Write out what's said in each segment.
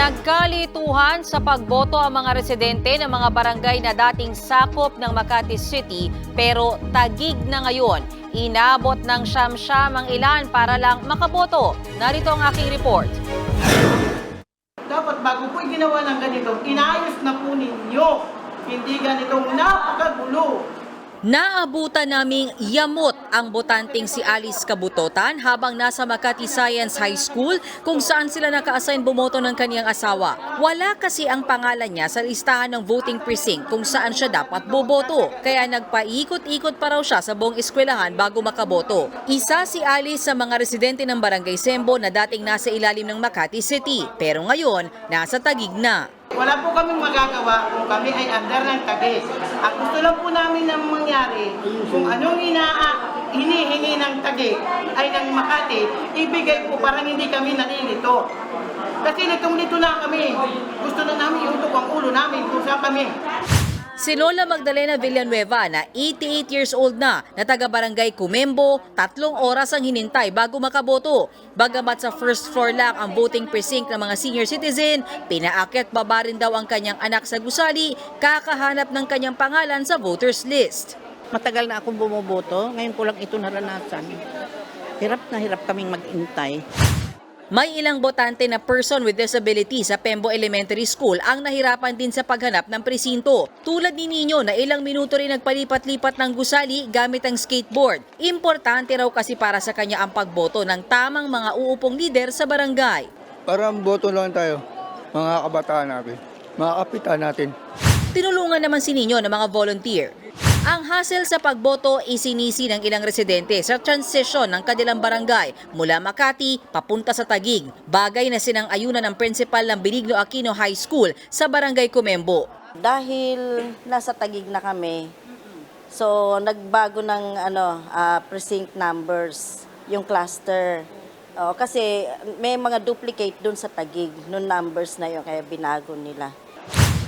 Nagkalituhan sa pagboto ang mga residente ng mga barangay na dating sakop ng Makati City pero tagig na ngayon. Inabot ng siyam-siyam ang ilan para lang makaboto. Narito ang aking report. Dapat bago po ginawa ng ganito, inayos na po ninyo. Hindi ganitong napakagulo. Naabutan naming yamot ang botanteng si Alice Kabutotan habang nasa Makati Science High School kung saan sila naka-assign bumoto ng kaniyang asawa. Wala kasi ang pangalan niya sa listahan ng voting precinct kung saan siya dapat boboto. Kaya nagpaikot-ikot pa raw siya sa buong eskwelahan bago makaboto. Isa si Alice sa mga residente ng Barangay Sembo na dating nasa ilalim ng Makati City. Pero ngayon, nasa Tagig na. Wala po kaming magagawa kung kami ay under ng tagis. Ang gusto lang po namin na mangyari, kung anong inaa, hinihingi ng tagi ay ng Makati, ibigay po parang hindi kami nalilito. Kasi litong-lito na kami. Gusto na namin iutok ang ulo namin kung saan kami. Si Lola Magdalena Villanueva na 88 years old na na taga barangay Kumembo, tatlong oras ang hinintay bago makaboto. Bagamat sa first floor lang ang voting precinct ng mga senior citizen, pinaakyat baba rin daw ang kanyang anak sa gusali, kakahanap ng kanyang pangalan sa voters list. Matagal na akong bumoboto, ngayon ko lang ito naranasan. Hirap na hirap kaming mag-intay. May ilang botante na person with disability sa Pembo Elementary School ang nahirapan din sa paghanap ng presinto. Tulad ni Nino na ilang minuto rin nagpalipat-lipat ng gusali gamit ang skateboard. Importante raw kasi para sa kanya ang pagboto ng tamang mga uupong lider sa barangay. Para boto lang tayo, mga kabataan natin, mga kapitan natin. Tinulungan naman si Nino ng mga volunteer. Ang hassle sa pagboto isinisi ng ilang residente sa transisyon ng kanilang barangay mula Makati papunta sa Tagig, bagay na sinang-ayunan ng principal ng Benigno Aquino High School sa barangay Kumembo. Dahil nasa tagig na kami, so nagbago ng ano ah, precinct numbers, yung cluster. O, kasi may mga duplicate dun sa tagig, nung numbers na yun, kaya binago nila.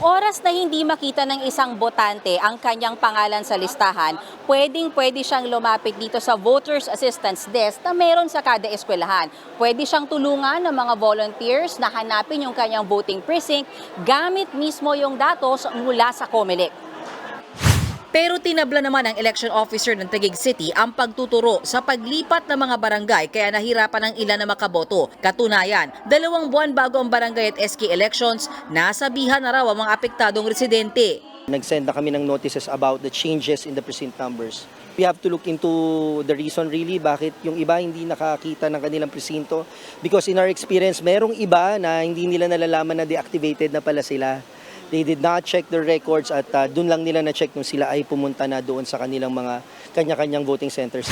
Oras na hindi makita ng isang botante ang kanyang pangalan sa listahan, pwedeng pwede siyang lumapit dito sa Voters Assistance Desk na meron sa kada eskwelahan. Pwede siyang tulungan ng mga volunteers na hanapin yung kanyang voting precinct gamit mismo yung datos mula sa COMELEC. Pero tinabla naman ng election officer ng Taguig City ang pagtuturo sa paglipat ng mga barangay kaya nahirapan ang ilan na makaboto. Katunayan, dalawang buwan bago ang barangay at SK elections, nasabihan na raw ang mga apektadong residente. Nag-send na kami ng notices about the changes in the precinct numbers. We have to look into the reason really bakit yung iba hindi nakakita ng kanilang presinto. Because in our experience, merong iba na hindi nila nalalaman na deactivated na pala sila. They did not check their records at uh, dun lang nila na-check nung sila ay pumunta na doon sa kanilang mga kanya-kanyang voting centers.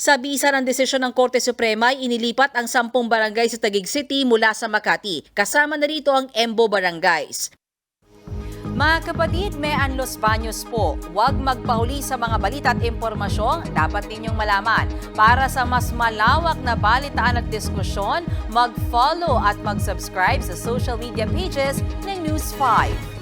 Sa bisa ng desisyon ng Korte Suprema, ay inilipat ang sampung barangay sa Taguig City mula sa Makati. Kasama na rito ang Embo Barangays. Mga kapatid, may Los Baños po. Huwag magpahuli sa mga balita at impormasyong dapat ninyong malaman. Para sa mas malawak na balitaan at diskusyon, mag-follow at mag-subscribe sa social media pages ng News 5.